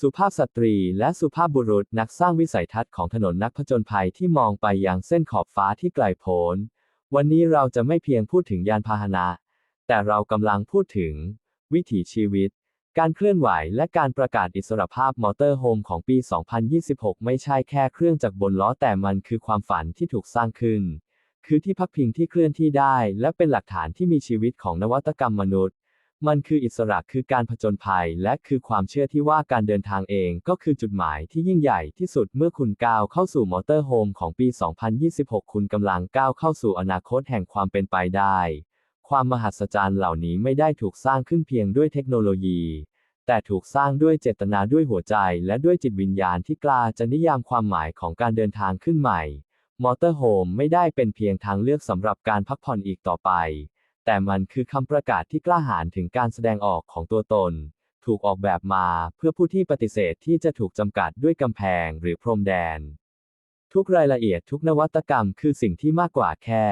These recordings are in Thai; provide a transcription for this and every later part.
สุภาพสตรีและสุภาพบุรุษนักสร้างวิสัยทัศน์ของถนนนักผจญภัยที่มองไปยังเส้นขอบฟ้าที่ไกลโพ้น วันนี้เราจะไม่เพียงพูดถึงยานพาหนะ แต่เรากำลังพูดถึง วิถีชีวิต การเคลื่อนไหวและการประกาศอิสรภาพมอเตอร์โฮมของปี 2026 ไม่ใช่แค่เครื่องจักรบนล้อแต่มันคือความฝันที่ถูกสร้างขึ้น คือที่พักพิงที่เคลื่อนที่ได้ และเป็นหลักฐานที่มีชีวิตของนวัตกรรมมนุษย์ มันคืออิสระคือการผจญภัย และคือความเชื่อที่ว่าการเดินทางเองก็คือจุดหมายที่ยิ่งใหญ่ที่สุดเมื่อคุณก้าวเข้าสู่มอเตอร์โฮมของปี 2026 คุณกำลังก้าวเข้าสู่อนาคตแห่งความเป็นไปได้ ความมหัศจรรย์เหล่านี้ไม่ได้ถูกสร้างขึ้นเพียงด้วยเทคโนโลยี แต่ถูกสร้างด้วยเจตนาด้วยหัวใจ และด้วยจิตวิญญาณที่กล้าจะนิยามความหมายของการเดินทางขึ้นใหม่ มอเตอร์โฮมไม่ได้เป็นเพียงทางเลือกสำหรับการพักผ่อนอีกต่อไป แต่มันคือคำประกาศที่กล้าหาญถึงการแสดงออกของตัวตน ถูกออกแบบมาเพื่อผู้ที่ปฏิเสธที่จะถูกจำกัดด้วยกำแพงหรือพรมแดน ทุกรายละเอียดทุกนวัตกรรมคือสิ่งที่มากกว่าแค่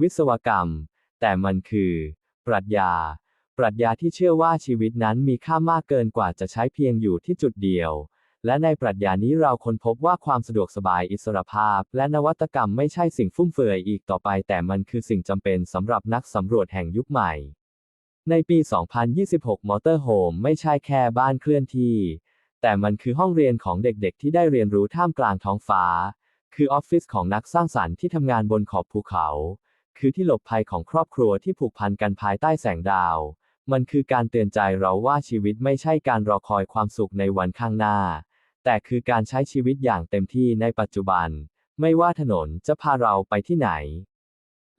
วิศวกรรม แต่มันคือ ปรัชญา ปรัชญาที่เชื่อว่าชีวิตนั้นมีค่ามากเกินกว่าจะใช้เพียงอยู่ที่จุดเดียว และในปรัชญานี้เราค้นพบว่าความสะดวกสบายอิสรภาพ และนวัตกรรมไม่ใช่สิ่งฟุ่มเฟือยอีกต่อไป แต่มันคือสิ่งจำเป็นสำหรับนักสำรวจแห่งยุคใหม่ ในปี 2026 มอเตอร์โฮมไม่ใช่แค่บ้านเคลื่อนที่ แต่มันคือห้องเรียนของเด็กๆ ที่ได้เรียนรู้ท่ามกลางท้องฟ้า คือออฟฟิศของนักสร้างสรรค์ที่ทำงานบนขอบภูเขา คือที่หลบภัยของครอบครัวที่ผูกพันกันภายใต้แสงดาว มันคือการเตือนใจเราว่าชีวิตไม่ใช่การรอคอยความสุขในวันข้างหน้า แต่คือการใช้ชีวิตอย่างเต็มที่ในปัจจุบัน ไม่ว่าถนนจะพาเราไปที่ไหน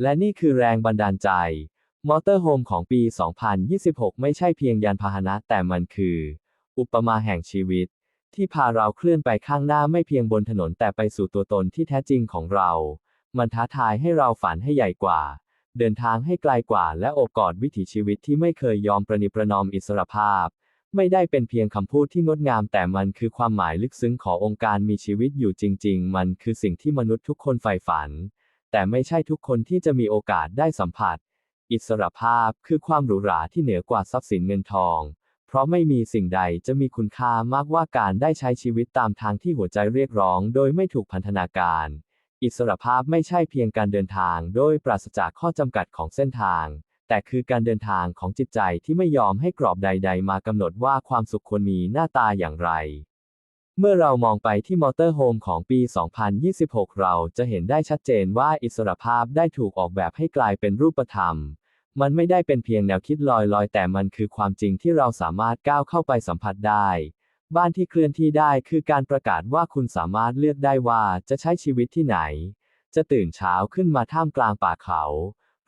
และนี่คือแรงบันดาลใจ มอเตอร์โฮมของปี 2026 ไม่ใช่เพียงยานพาหนะแต่มันคือ อุปมาแห่งชีวิต ที่พาเราเคลื่อนไปข้างหน้าไม่เพียงบนถนนแต่ไปสู่ตัวตนที่แท้จริงของเรา มันท้าทายให้เราฝันให้ใหญ่กว่า เดินทางให้ไกลกว่าและโอบกอดวิถีชีวิตที่ไม่เคยยอมประนิประนอมอิสรภาพ ไม่ได้เป็นเพียงคำพูดที่งดงาม แต่มันคือความหมายลึกซึ้งขององค์การมีชีวิตอยู่จริง ๆ มันคือสิ่งที่มนุษย์ทุกคนใฝ่ฝัน แต่ไม่ใช่ทุกคนที่จะมีโอกาสได้สัมผัส อิสรภาพคือความหรูหราที่เหนือกว่าทรัพย์สินเงินทอง เพราะไม่มีสิ่งใดจะมีคุณค่ามากกว่าการได้ใช้ชีวิตตามทางที่หัวใจเรียกร้อง โดยไม่ถูกพันธนาการ อิสรภาพไม่ใช่เพียงการเดินทาง โดยปราศจากข้อจำกัดของเส้นทาง แต่คือการเดินทางของจิตใจที่ไม่ยอมให้กรอบใด ๆ มากำหนดว่าความสุขควรมีหน้าตาอย่างไร เมื่อเรามองไปที่มอเตอร์โฮมของปี 2026 เราจะเห็นได้ชัดเจนว่าอิสรภาพได้ถูกออกแบบให้กลายเป็นรูปธรรม มันไม่ได้เป็นเพียงแนวคิดลอยๆ แต่มันคือความจริงที่เราสามารถก้าวเข้าไปสัมผัสได้ บ้านที่เคลื่อนที่ได้คือการประกาศว่าคุณสามารถเลือกได้ว่าจะใช้ชีวิตที่ไหน จะตื่นเช้าขึ้นมาท่ามกลางป่าเขา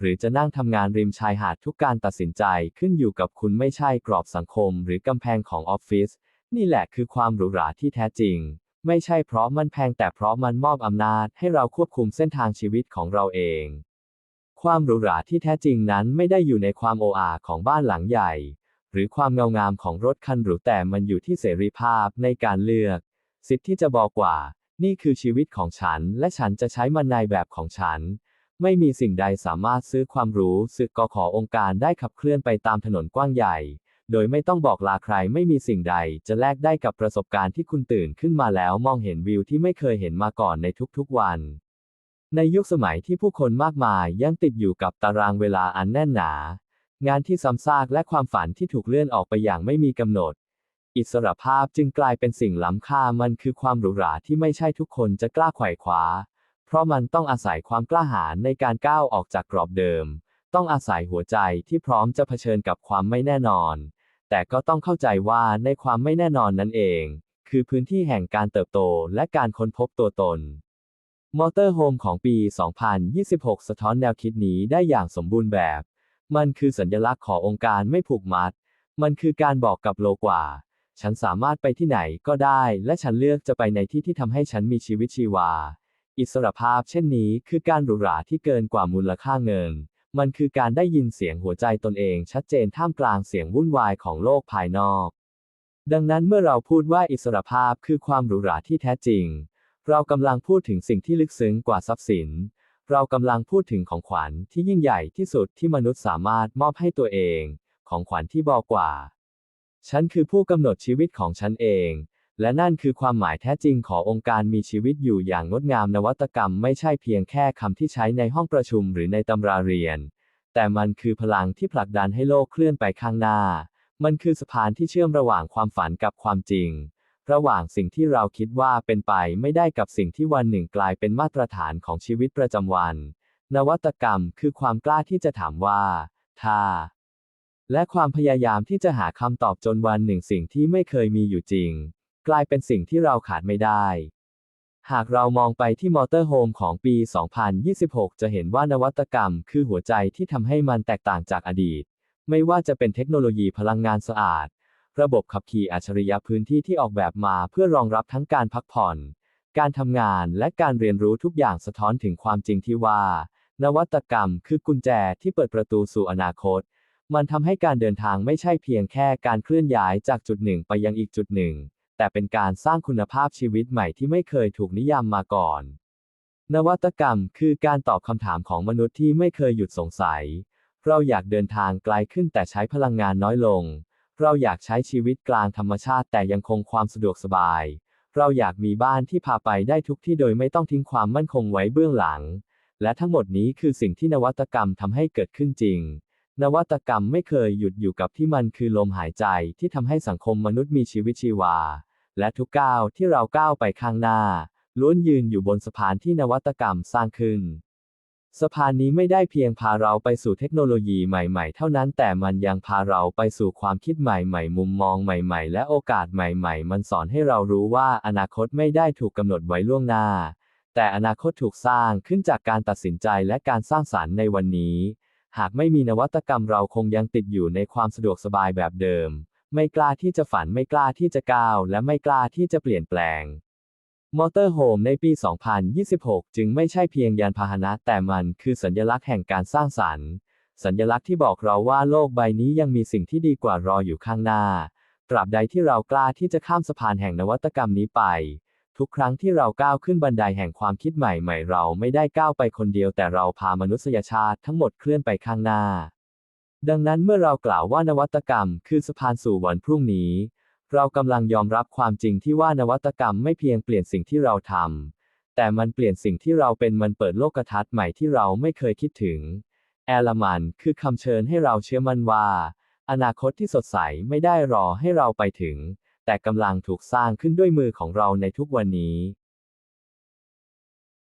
หรือจะนั่งทำงานริมชายหาดทุกการตัดสินใจขึ้นอยู่กับคุณไม่ใช่กรอบสังคมหรือกำแพงของออฟฟิศนี่แหละคือความหรูหราที่แท้จริง ไม่ใช่เพราะมันแพงแต่เพราะมันมอบอำนาจให้เราควบคุมเส้นทางชีวิตของเราเอง ความหรูหราที่แท้จริงนั้นไม่ได้อยู่ในความโออาของบ้านหลังใหญ่ หรือความเงางามของรถคันหรูแต่มันอยู่ที่เสรีภาพในการเลือก สิทธิ์ที่จะบอกว่า นี่คือชีวิตของฉัน และฉันจะใช้มันในแบบของฉัน ไม่มีสิ่งใดสามารถซื้อความรู้สึกกขอองค์การได้ขับเคลื่อนไปตามถนนกว้างใหญ่ โดยไม่ต้องบอกลาใครไม่มีสิ่งใดจะแลกได้กับประสบการณ์ที่คุณตื่นขึ้นมาแล้วมองเห็นวิวที่ไม่เคยเห็นมาก่อนในทุกๆวัน ในยุคสมัยที่ผู้คนมากมายยังติดอยู่กับตารางเวลาอันแน่นหนา งานที่ซ้ำซากและความฝันที่ถูกเลื่อนออกไปอย่างไม่มีกำหนด อิสรภาพจึงกลายเป็นสิ่งล้ำค่ามันคือความหรูหราที่ไม่ใช่ทุกคนจะกล้าไขว่คว้า เพราะมันต้องอาศัยความกล้าหาญในการก้าวออกจากกรอบเดิม ต้องอาศัยหัวใจที่พร้อมจะเผชิญกับความไม่แน่นอน แต่ก็ต้องเข้าใจว่าในความไม่แน่นอนนั้นเอง คือพื้นที่แห่งการเติบโตและการค้นพบตัวตนมอเตอร์โฮมของปี 2026 สะท้อนแนวคิดนี้ได้อย่างสมบูรณ์แบบ มันคือสัญลักษณ์ขององค์การไม่ผูกมัด มันคือการบอกกับโลกว่า ฉันสามารถไปที่ไหนก็ได้ และฉันเลือกจะไปในที่ที่ทำให้ฉันมีชีวิตชีวา อิสรภาพเช่นนี้คือการหรูหราที่เกินกว่ามูลค่าเงิน มันคือการได้ยินเสียงหัวใจตนเองชัดเจนท่ามกลางเสียงวุ่นวายของโลกภายนอก ดังนั้นเมื่อเราพูดว่าอิสรภาพคือความหรูหราที่แท้จริง เรากำลังพูดถึงสิ่งที่ลึกซึ้งกว่าทรัพย์สิน เรากำลังพูดถึงของขวัญที่ยิ่งใหญ่ที่สุดที่มนุษย์สามารถมอบให้ตัวเอง ของขวัญที่บอกกว่า ฉันคือผู้กำหนดชีวิตของฉันเอง และนั่นคือความหมายแท้จริงขององค์การมีชีวิตอยู่อย่างงดงามนวัตกรรมไม่ใช่เพียงแค่คำที่ใช้ในห้องประชุมหรือในตำราเรียน แต่มันคือพลังที่ผลักดันให้โลกเคลื่อนไปข้างหน้า มันคือสะพานที่เชื่อมระหว่างความฝันกับความจริง ระหว่างสิ่งที่เราคิดว่าเป็นไปไม่ได้กับสิ่งที่วันหนึ่งกลายเป็นมาตรฐานของชีวิตประจำวัน นวัตกรรมคือความกล้าที่จะถามว่าถ้าและความพยายามที่จะหาคำตอบจนวันหนึ่งสิ่งที่ไม่เคยมีอยู่จริง กลายเป็นสิ่งที่เราขาดไม่ได้ หากเรามองไปที่มอเตอร์โฮมของปี 2026 จะเห็นว่านวัตกรรมคือหัวใจที่ทำให้มันแตกต่างจากอดีต ไม่ว่าจะเป็นเทคโนโลยีพลังงานสะอาด ระบบขับขี่อัจฉริยะพื้นที่ที่ออกแบบมาเพื่อรองรับทั้งการพักผ่อน การทำงานและการเรียนรู้ทุกอย่างสะท้อนถึงความจริงที่ว่า นวัตกรรมคือกุญแจที่เปิดประตูสู่อนาคตมันทำให้การเดินทางไม่ใช่เพียงแค่การเคลื่อนย้ายจากจุดหนึ่งไปยังอีกจุดหนึ่ง แต่เป็นการสร้างคุณภาพชีวิตใหม่ที่ไม่เคยถูกนิยามมาก่อน นวัตกรรมคือการตอบคำถามของมนุษย์ที่ไม่เคยหยุดสงสัย เราอยากเดินทางไกลขึ้นแต่ใช้พลังงานน้อยลง เราอยากใช้ชีวิตกลางธรรมชาติแต่ยังคงความสะดวกสบาย เราอยากมีบ้านที่พาไปได้ทุกที่โดยไม่ต้องทิ้งความมั่นคงไว้เบื้องหลัง และทั้งหมดนี้คือสิ่งที่นวัตกรรมทำให้เกิดขึ้นจริงนวัตกรรมไม่เคยหยุดอยู่กับที่มันคือลมหายใจที่ทำให้สังคมมนุษย์มีชีวิตชีวา และทุกก้าวที่เราก้าวไปข้างหน้า ล้วนยืนอยู่บนสะพานที่นวัตกรรมสร้างขึ้น สะพานนี้ไม่ได้เพียงพาเราไปสู่เทคโนโลยีใหม่ๆ เท่านั้น แต่มันยังพาเราไปสู่ความคิดใหม่ๆ มุมมองใหม่ๆ และโอกาสใหม่ๆ มันสอนให้เรารู้ว่าอนาคตไม่ได้ถูกกำหนดไว้ล่วงหน้า แต่อนาคตถูกสร้างขึ้นจากการตัดสินใจและการสร้างสารรค์ในวันนี้ หากไม่มีนวัตกรรมเราคงยังติดอยู่ในความสะดวกสบายแบบเดิม ไม่กล้าที่จะฝันไม่กล้าที่จะก้าว และไม่กล้าที่จะเปลี่ยนแปลง มอเตอร์โฮมในปี 2026 จึงไม่ใช่เพียงยานพาหนะแต่มันคือสัญลักษณ์แห่งการสร้างสรรค์ สัญลักษณ์ที่บอกเราว่าโลกใบนี้ยังมีสิ่งที่ดีกว่ารออยู่ข้างหน้า ตราบใดที่เรากล้าที่จะข้ามสะพานแห่งนวัตกรรมนี้ไป ทุกครั้งที่เราก้าวขึ้นบันไดแห่งความคิดใหม่ๆ เราไม่ได้ก้าวไปคนเดียวแต่เราพามนุษยชาติทั้งหมดเคลื่อนไปข้างหน้า ดังนั้นเมื่อเรากล่าวว่านวัตกรรม คือสะพานสู่วันพรุ่งนี้ เรากำลังยอมรับความจริงที่ว่านวัตกรรมไม่เพียงเปลี่ยนสิ่งที่เราทำแต่มันเปลี่ยนสิ่งที่เราเป็นมันเปิดโลกทัศน์ใหม่ที่เราไม่เคยคิดถึง แอลมันคือคำเชิญให้เราเชื่อมั่นว่า อนาคตที่สดใสไม่ได้รอให้เราไปถึง แต่กำลังถูกสร้างขึ้นด้วยมือของเราในทุกวันนี้